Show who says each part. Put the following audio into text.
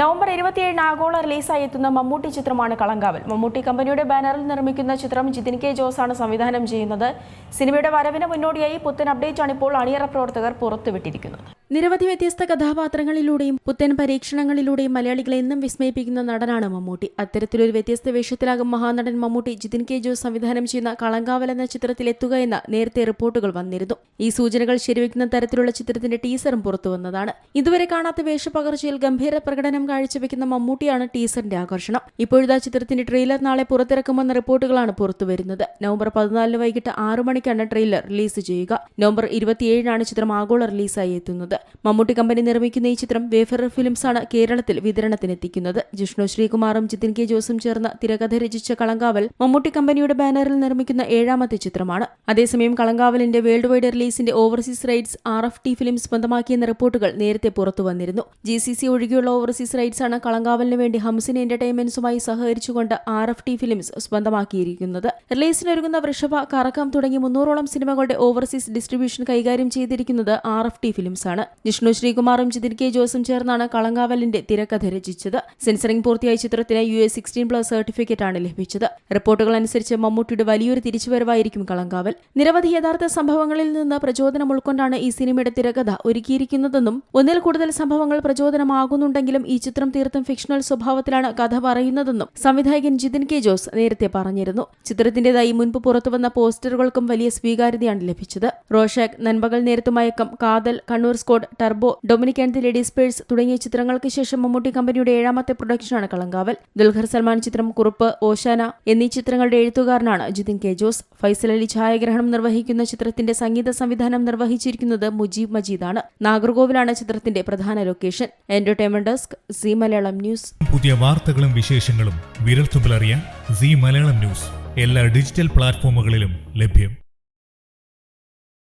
Speaker 1: November ഇരുപത്തിയേഴിന് ആഗോള റിലീസായി എത്തുന്ന മമ്മൂട്ടി ചിത്രമാണ് കളങ്കാവൽ. മമ്മൂട്ടി കമ്പനിയുടെ ബാനറിൽ നിർമ്മിക്കുന്ന ചിത്രം ജിതിൻ കെ ജോസാണ് സംവിധാനം ചെയ്യുന്നത്. സിനിമയുടെ വരവിന് മുന്നോടിയായി പുത്തൻ അപ്ഡേറ്റാണ് ഇപ്പോൾ അണിയറ പ്രവർത്തകർ പുറത്തുവിട്ടിരിക്കുന്നത്. നിരവധി വ്യത്യസ്ത കഥാപാത്രങ്ങളിലൂടെയും പുത്തൻ പരീക്ഷണങ്ങളിലൂടെയും മലയാളികളെ എന്നും വിസ്മയിപ്പിക്കുന്ന നടനാണ് മമ്മൂട്ടി. അത്തരത്തിലൊരു വ്യത്യസ്ത വേഷത്തിലാകും മഹാനടൻ മമ്മൂട്ടി. ജിതിൻ കെ ജോസ് സംവിധാനം ചെയ്യുന്ന കളങ്കാവൽ എന്ന ചിത്രത്തിൽ എത്തുക എന്ന നേരത്തെ റിപ്പോർട്ടുകൾ വന്നിരുന്നു. ഈ സൂചനകൾ ശരിവെക്കുന്ന തരത്തിലുള്ള ചിത്രത്തിന്റെ ടീസറും പുറത്തു വന്നതാണ്. ഇതുവരെ കാണാത്ത വേഷപകർച്ചയിൽ ഗംഭീര പ്രകടനം കാഴ്ചവെക്കുന്ന മമ്മൂട്ടിയാണ് ടീസറിന്റെ ആകർഷണം. ഇപ്പോഴത്തെ ചിത്രത്തിന്റെ ട്രെയിലർ നാളെ പുറത്തിറക്കുമെന്ന റിപ്പോർട്ടുകളാണ് പുറത്തുവരുന്നത് നവംബർ പതിനാലിന് വൈകിട്ട് ആറു മണിക്കാണ് ട്രെയിലർ റിലീസ് ചെയ്യുക. നവംബർ ഇരുപത്തിയേഴിനാണ് ചിത്രം ആഗോള റിലീസായി എത്തുന്നത്. മമ്മൂട്ടി കമ്പനി നിർമ്മിക്കുന്ന ഈ ചിത്രം വേഫറർ ഫിലിംസാണ് കേരളത്തിൽ വിതരണത്തിനെത്തിക്കുന്നത്. ജിഷ്ണു ശ്രീകുമാറും ജിതിൻ കെ ജോസും ചേർന്ന് തിരകഥ രചിച്ച കളങ്കാവൽ മമ്മൂട്ടി കമ്പനിയുടെ ബാനറിൽ നിർമ്മിക്കുന്ന ഏഴാമത്തെ ചിത്രമാണ്. അതേസമയം കളങ്കാവലിന്റെ world wide റിലീസിന്റെ overseas rights R F T film സ്വന്തമാക്കിയെന്ന റിപ്പോർട്ടുകൾ നേരത്തെ പുറത്തു വന്നിരുന്നു ജി സി സി ഒഴികെയുള്ള ഓവർസീസ് റൈറ്റ്സ് ആണ് കളങ്കാവലിന് വേണ്ടി ഹംസിൻ എന്റർടൈൻമെന്റ്സുമായി സഹകരിച്ചുകൊണ്ട് ആർ എഫ് ടി ഫിലിംസ് സ്വന്തമാക്കിയിരിക്കുന്നത് റിലീസിനൊരുങ്ങുന്ന വൃഷഭ കറക്കം തുടങ്ങി മുന്നൂറോളം സിനിമകളുടെ ഓവർസീസ് ഡിസ്ട്രിബ്യൂഷൻ കൈകാര്യം ചെയ്തിരിക്കുന്നത് R F T films Jishnu ശ്രീകുമാറും Jithin K ജോസും ചേർന്നാണ് കളങ്കാവലിന്റെ തിരക്കഥ രചിച്ചത്. സെൻസറിംഗ് പൂർത്തിയായ ചിത്രത്തിന് U A sixteen plus certificate ആണ് ലഭിച്ചത്. റിപ്പോർട്ടുകൾ അനുസരിച്ച് മമ്മൂട്ടിയുടെ വലിയൊരു തിരിച്ചുവരവായിരിക്കും കളങ്കാവൽ. നിരവധി യഥാർത്ഥ സംഭവങ്ങളിൽ നിന്ന് പ്രചോദനം ഉൾക്കൊണ്ടാണ് ഈ സിനിമയുടെ തിരക്കഥ ഒരുക്കിയിരിക്കുന്നതെന്നും ഒന്നിൽ കൂടുതൽ സംഭവങ്ങൾ പ്രചോദനമാകുന്നുണ്ടെങ്കിലും ഈ ചിത്രം തീർത്തും ഫിക്ഷണൽ സ്വഭാവത്തിലാണ് കഥ പറയുന്നതെന്നും സംവിധായകൻ ജിതിൻ കെ ജോസ് നേരത്തെ പറഞ്ഞിരുന്നു. ചിത്രത്തിന്റേതായി മുൻപ് പുറത്തുവന്ന പോസ്റ്ററുകൾക്കും വലിയ സ്വീകാര്യതയാണ് ലഭിച്ചത്. Rorschach Nanpakal Nerathu Mayakkam Kaathal Kannur squad turbo Dominic and the ladies purse തുടങ്ങിയ ചിത്രങ്ങൾക്ക് ശേഷം മമ്മൂട്ടി കമ്പനിയുടെ ഏഴാമത്തെ പ്രൊഡക്ഷനാണ് കളങ്കാവൽ ദുൽഖർ സൽമാൻ ചിത്രം കുറുപ്പ് ഓശാന എന്നീ ചിത്രങ്ങളുടെ എഴുത്തുകാരനാണ് ജിതിൻ കെ. ജോസ്. ഫൈസൽ അലി ഛായാഗ്രഹണം നിർവഹിക്കുന്ന ചിത്രത്തിന്റെ സംഗീത സംവിധാനം നിർവഹിച്ചിരിക്കുന്നത് മുജീബ് മജീദാണ്. നാഗർകോവിലാണ് ചിത്രത്തിന്റെ പ്രധാന location. Entertainment desk C Malayalam news.
Speaker 2: പുതിയ വാർത്തകളും വിശേഷങ്ങളും വിരൽത്തുമ്പിലറിയാൻ സി മലയാളം ന്യൂസ്. എല്ലാ ഡിജിറ്റൽ പ്ലാറ്റ്ഫോമുകളിലും ലഭ്യം.